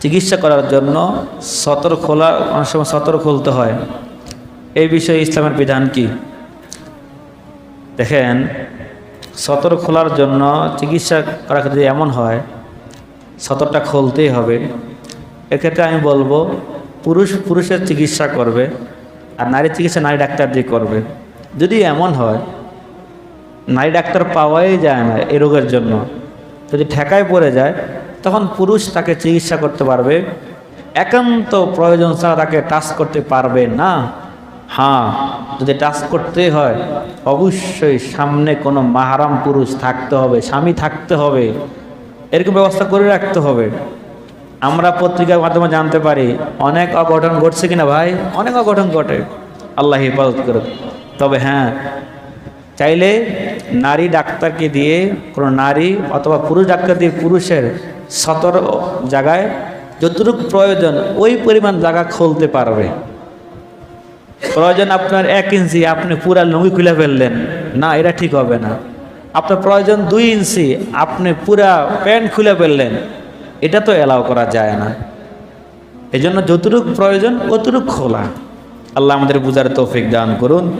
চিকিৎসা করার জন্য সতর খোলা, অনেক সময় সতর খুলতে হয়। এই বিষয়ে ইসলামের বিধান কি? দেখেন, সতর খোলার জন্য চিকিৎসা করা যদি এমন হয়, সতরটা খুলতেই হবে। এক্ষেত্রে আমি বলব, পুরুষ পুরুষের চিকিৎসা করবে, আর নারী চিকিৎসা নারী ডাক্তার দিয়ে করবে। যদি এমন হয়, নারী ডাক্তার পাওয়াই যায় না এই রোগের জন্য। যদি ঠেকায় পড়ে যায় তখন পুরুষ তাকে চিকিৎসা করতে পারবে। একান্ত প্রয়োজন ছাড়া তাকে টাচ করতে পারবে না। হ্যাঁ যদি টাচ করতে হয়, অবশ্যই সামনে কোনো মাহারাম পুরুষ থাকতে হবে, স্বামী থাকতে হবে। এরকম ব্যবস্থা করে রাখতে হবে। আমরা পত্রিকার মাধ্যমে জানতে পারি, অনেক অঘটন ঘটছে কিনা ভাই? অনেক অঘটন ঘটে। আল্লাহ হেফাজত করুক। তবে হ্যাঁ চাইলে নারী ডাক্তারকে দিয়ে কোনো নারী অথবা পুরুষ ডাক্তার দিয়ে পুরুষের সতর জায়গায় যতটুকু প্রয়োজন, ওই পরিমাণ জায়গা খুলতে পারবে। প্রয়োজন আপনার এক ইঞ্চি, আপনি পুরা লুঙ্গি খুলে ফেললেন। না, এটা ঠিক হবে না। আপনার প্রয়োজন দুই ইঞ্চি, আপনি পুরা প্যান্ট খুলে ফেললেন। এটা তো এলাও করা যায় না। এই জন্য যতটুকু প্রয়োজন, অতটুকু খোলা। আল্লাহ আমাদের বুঝার তৌফিক দান করুন।